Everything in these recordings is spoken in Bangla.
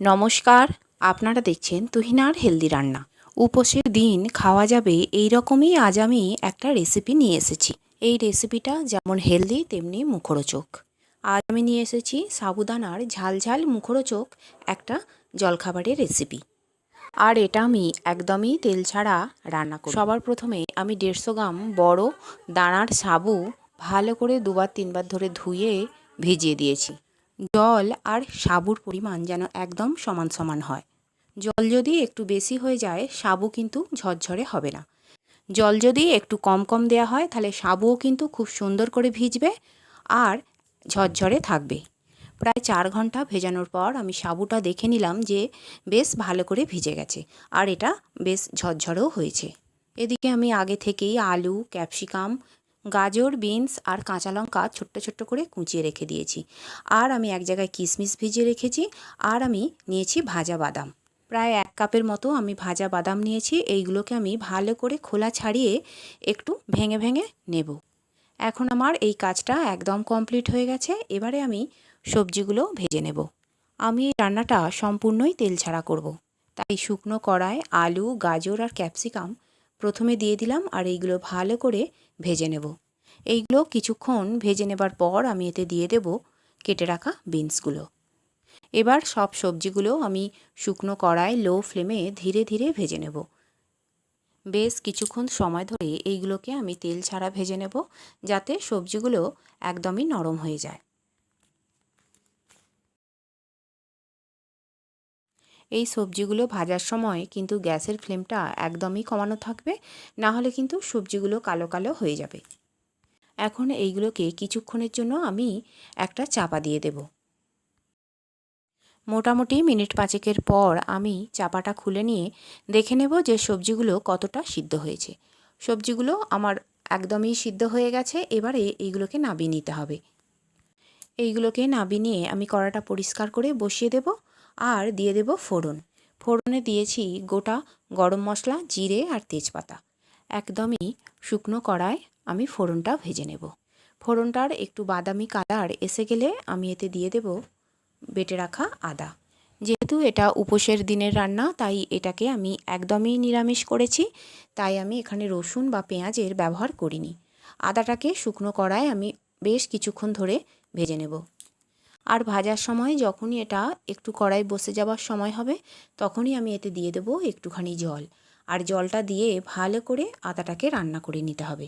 নমস্কার, আপনারা দেখছেন তুহিনার হেলদি রান্না। উপোসের দিন খাওয়া যাবে এই রকমই আজ আমি একটা রেসিপি নিয়ে এসেছি। এই রেসিপিটা যেমন হেলদি তেমনি মুখরোচক। আজ আমি নিয়ে এসেছি সাবুদানার ঝাল ঝাল মুখরোচক একটা জলখাবারের রেসিপি আর এটা আমি একদমই তেল ছাড়া রান্না করি সবার প্রথমে আমি দেড়শো গ্রাম বড় দানার সাবু ভালো করে দুবার তিনবার ধরে ধুয়ে ভিজিয়ে দিয়েছি। জল আর সাবুর পরিমাণ যেন একদম সমান সমান হয়। জল যদি একটু বেশি হয়ে যায়, সাবু কিন্তু ঝরঝরে হবে না। জল যদি একটু কম কম দেওয়া হয়, তাহলে সাবুও কিন্তু খুব সুন্দর করে ভিজবে আর ঝরঝরে থাকবে। প্রায় চার ঘণ্টা ভেজানোর পর আমি সাবুটা দেখে নিলাম যে বেশ ভালো করে ভিজে গেছে আর এটা বেশ ঝরঝরেও হয়েছে। এদিকে আমি আগে থেকেই আলু, ক্যাপসিকাম গাজর, বিনস আর কাঁচা লঙ্কা ছোট্ট ছোট্ট করে কুচিয়ে রেখে দিয়েছি। আর আমি এক জায়গায় কিশমিশ ভিজিয়ে রেখেছি। আর আমি নিয়েছি ভাজা বাদাম। প্রায় এক কাপের মতো আমি ভাজা বাদাম নিয়েছি। এইগুলোকে আমি ভালো করে খোলা ছাড়িয়ে একটু ভেঙে ভেঙে নেব। এখন আমার এই কাজটা একদম কমপ্লিট হয়ে গেছে। এবারে আমি সবজিগুলো ভেজে নেব। আমি এই রান্নাটা সম্পূর্ণই তেল ছাড়া করব। তাই শুকনো কড়ায় আলু, গাজর আর ক্যাপসিকাম প্রথমে দিয়ে দিলাম আর এইগুলো ভালো করে ভেজে নেব। এইগুলো কিছুক্ষণ ভেজে নেবার পর আমি এতে দিয়ে দেব কেটে রাখা বিনসগুলো। এবার সব সবজিগুলো আমি শুকনো কড়ায় লো ফ্লেমে ধীরে ধীরে ভেজে নেব। বেশ কিছুক্ষণ সময় ধরে এইগুলোকে আমি তেল ছাড়া ভেজে নেব যাতে সবজিগুলো একদমই নরম হয়ে যায়। এই সবজিগুলো ভাজার সময় কিন্তু গ্যাসের ফ্লেমটা একদমই কমানো থাকবে, না হলে কিন্তু সবজিগুলো কালো কালো হয়ে যাবে। এখন এইগুলোকে কিছুক্ষণের জন্য আমি একটা চাপা দিয়ে দেব। মোটামুটি মিনিট পাঁচেকের পর আমি চাপাটা খুলে নিয়ে দেখে নেব যে সবজিগুলো কতটা সিদ্ধ হয়েছে। সবজিগুলো আমার একদমই সিদ্ধ হয়ে গেছে, এবারে এইগুলোকে নাবিয়ে নিতে হবে। এইগুলোকে নাবিয়ে নিয়ে আমি কড়াটা পরিষ্কার করে বসিয়ে দেব আর দিয়ে দেব ফোড়ন। ফোড়নে দিয়েছি গোটা গরম মশলা, জিরে আর তেজপাতা। একদমই শুকনো কড়ায় আমি ফোড়নটা ভেজে নেব। ফোড়নটার একটু বাদামি কালার এসে গেলে আমি এতে দিয়ে দেব বেটে রাখা আদা। যেহেতু এটা উপোসের দিনের রান্না, তাই এটাকে আমি একদমই নিরামিষ করেছি, তাই আমি এখানে রসুন বা পেঁয়াজের ব্যবহার করিনি। আদাটাকে শুকনো কড়ায় আমি বেশ কিছুক্ষণ ধরে ভেজে নেব। আর ভাজার সময় যখনই এটা একটু কড়াই বসে যাওয়ার সময় হবে, তখনই আমি এতে দিয়ে দেবো একটুখানি জল। আর জলটা দিয়ে ভালো করে আদাটাকে রান্না করে নিতে হবে।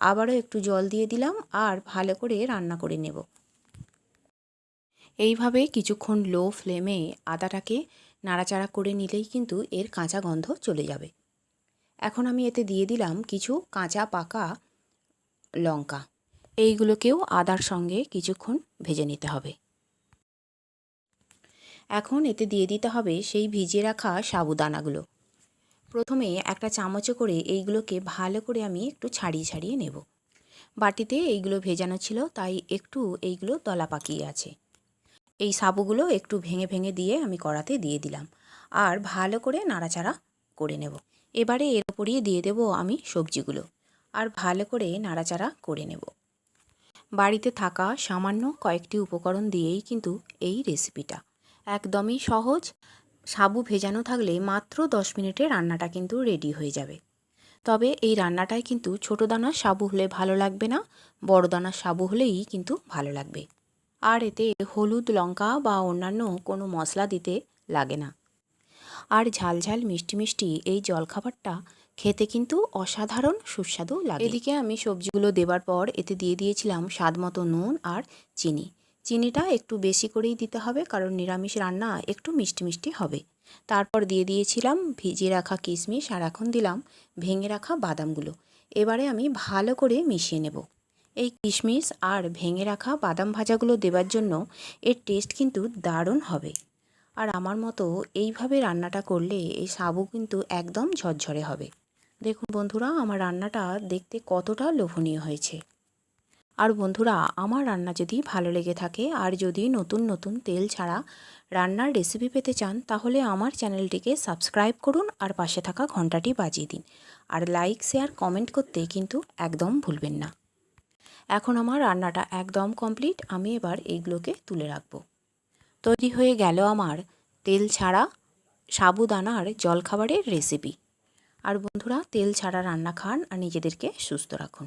আবারও একটু জল দিয়ে দিলাম আর ভালো করে রান্না করে নেব। এইভাবে কিছুক্ষণ লো ফ্লেমে আদাটাকে নাড়াচাড়া করে নিলেই কিন্তু এর কাঁচা গন্ধ চলে যাবে। এখন আমি এতে দিয়ে দিলাম কিছু কাঁচা পাকা লঙ্কা। এইগুলোকেও আদার সঙ্গে কিছুক্ষণ ভেজে নিতে হবে। এখন এতে দিয়ে দিতে হবে সেই ভিজিয়ে রাখা সাবুদানাগুলো। প্রথমে একটা চামচে করে এইগুলোকে ভালো করে আমি একটু ছাড়িয়ে ছাড়িয়ে নেব। বাটিতে এইগুলো ভেজানো ছিল, তাই একটু এইগুলো দলা পাকিয়ে আছে। এই সাবুগুলো একটু ভেঙে ভেঙে দিয়ে আমি কড়াতে দিয়ে দিলাম আর ভালো করে নাড়াচাড়া করে নেব। এবারে এর ওপরিয়ে দিয়ে দেব আমি সবজিগুলো আর ভালো করে নাড়াচাড়া করে নেব। বাড়িতে থাকা সামান্য কয়েকটি উপকরণ দিয়েই কিন্তু এই রেসিপিটা একদমই সহজ সাবু ভেজানো থাকলে মাত্র দশ মিনিটে রান্নাটা কিন্তু রেডি হয়ে যাবে। তবে এই রান্নাটায় কিন্তু ছোটো দানার সাবু হলে ভালো লাগবে না, বড় দানার সাবু হলেই কিন্তু ভালো লাগবে। আর এতে হলুদ, লঙ্কা বা অন্যান্য কোনো মশলা দিতে লাগে না। আর ঝাল ঝাল মিষ্টি মিষ্টি এই জলখাবারটা খেতে কিন্তু অসাধারণ সুস্বাদু লাগে। এদিকে আমি সবজিগুলো দেবার পর এতে দিয়ে দিয়েছিলাম স্বাদ মতো নুন আর চিনি। চিনিটা একটু বেশি করেই দিতে হবে, কারণ নিরামিষ রান্না একটু মিষ্টি মিষ্টি হবে। তারপর দিয়ে দিয়েছিলাম ভিজিয়ে রাখা কিশমিশ, আর এখন দিলাম ভেঙে রাখা বাদামগুলো। এবারে আমি ভালো করে মিশিয়ে নেব। এই কিশমিশ আর ভেঙে রাখা বাদাম ভাজাগুলো দেবার জন্য এর টেস্ট কিন্তু দারুণ হবে। আর আমার মতো এইভাবে রান্নাটা করলে এই সাবু কিন্তু একদম ঝরঝরে হবে। দেখুন বন্ধুরা, আমার রান্নাটা দেখতে কতটা লোভনীয় হয়েছে। আর বন্ধুরা, আমার রান্না যদি ভালো লেগে থাকে আর যদি নতুন নতুন তেল ছাড়া রান্নার রেসিপি পেতে চান, তাহলে আমার চ্যানেলটিকে সাবস্ক্রাইব করুন আর পাশে থাকা ঘন্টাটি বাজিয়ে দিন। আর লাইক শেয়ার কমেন্ট করতে কিন্তু একদম ভুলবেন না। এখন আমার রান্নাটা একদম কমপ্লিট আমি এবার এইগুলোকে তুলে রাখব। তৈরি হয়ে গেল আমার তেল ছাড়া সাবুদানার জলখাবারের রেসিপি আর বন্ধুরা, তেল ছাড়া রান্না খান আর নিজেদেরকে সুস্থ রাখুন।